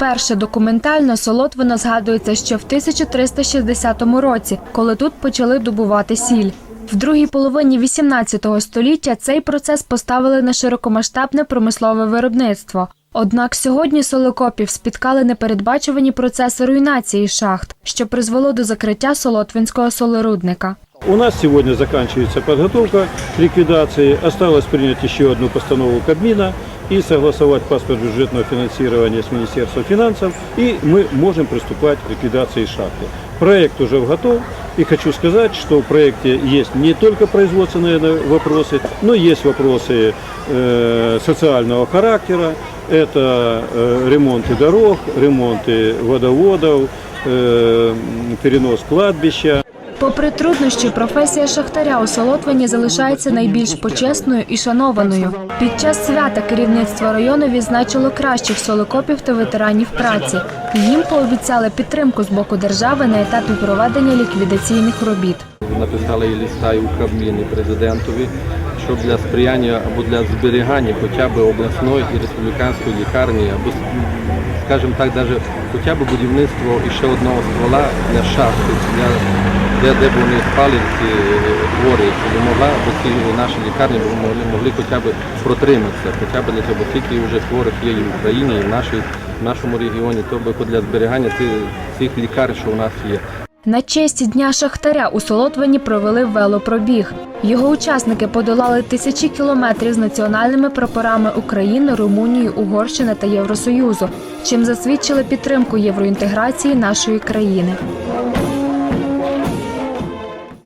Вперше документально Солотвино згадується ще в 1360 році, коли тут почали добувати сіль. В другій половині 18 століття цей процес поставили на широкомасштабне промислове виробництво. Однак сьогодні Солокопів спіткали непередбачувані процеси руйнації шахт, що призвело до закриття Солотвинського солерудника. У нас сегодня заканчивается подготовка к ликвидации. Осталось принять еще одну постанову Кабмина и согласовать паспорт бюджетного финансирования с Министерством финансов. И мы можем приступать к ликвидации шахты. Проект уже готов. И хочу сказать, что в проекте есть не только производственные наверное, вопросы, но есть вопросы э, социального характера. Это э, ремонты дорог, ремонты водоводов, э, перенос кладбища. Попри труднощі, професія шахтаря у Солотвині залишається найбільш почесною і шанованою. Під час свята керівництво району відзначило кращих солокопів та ветеранів праці. Їм пообіцяли підтримку з боку держави на етапі проведення ліквідаційних робіт. написали і і у Кабмін, президентові, щоб для сприяння або для зберігання хоча б обласної і республіканської лікарні, або, скажімо так, навіть хоча б будівництво ще одного ствола для шахти, для, де, де б вони спали ці хворі, щоб могла, бо ці наші лікарні могли, могли хоча б протриматися, хоча б цього, бо стільки вже хворих є і в Україні, і в, нашій, в нашому регіоні, то би для зберігання цих, цих лікарень, що у нас є. На честь дня шахтаря у Солотвині провели велопробіг. Його учасники подолали тисячі кілометрів з національними прапорами України, Румунії, Угорщини та Євросоюзу, чим засвідчили підтримку євроінтеграції нашої країни.